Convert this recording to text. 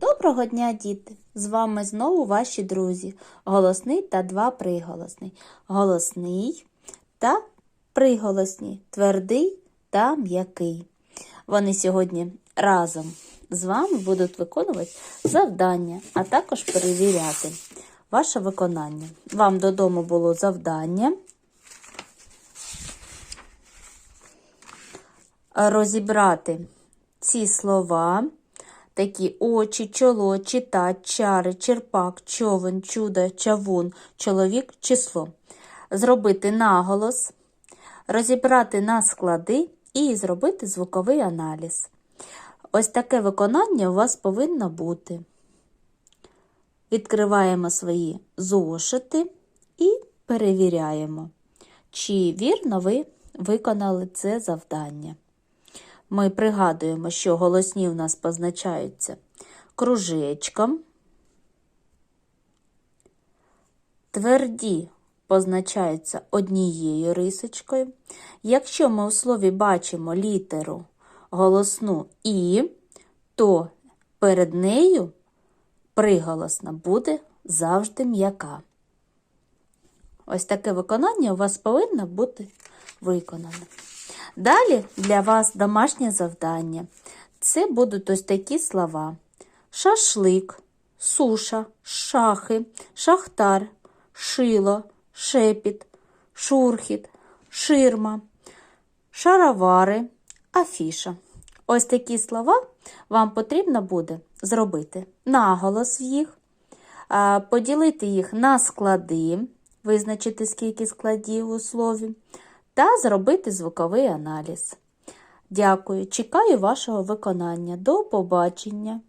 Доброго дня, діти! З вами знову ваші друзі. Голосний та два приголосний. Голосний та приголосні, твердий та м'який. Вони сьогодні разом з вами будуть виконувати завдання, а також перевіряти ваше виконання. Вам додому було завдання. Розібрати ці слова такі очі, чоло, читать, чари, черпак, човен, чудо, чавун, чоловік, число. Зробити наголос, розібрати на склади і зробити звуковий аналіз. Ось таке виконання у вас повинно бути. Відкриваємо свої зошити і перевіряємо, чи вірно ви виконали це завдання. Ми пригадуємо, що голосні у нас позначаються кружечком, тверді позначаються однією рисочкою. Якщо ми у слові бачимо літеру голосну І, то перед нею приголосна буде завжди м'яка. Ось таке виконання у вас повинно бути виконане. Далі для вас домашнє завдання. Це будуть ось такі слова: шашлик, суша, шахи, шахтар, шило, шепіт, шурхіт, ширма, шаровари, афіша. Ось такі слова вам потрібно буде зробити наголос в їх, поділити їх на склади, визначити, скільки складів у слові, та зробити звуковий аналіз. Дякую, чекаю вашого виконання. До побачення!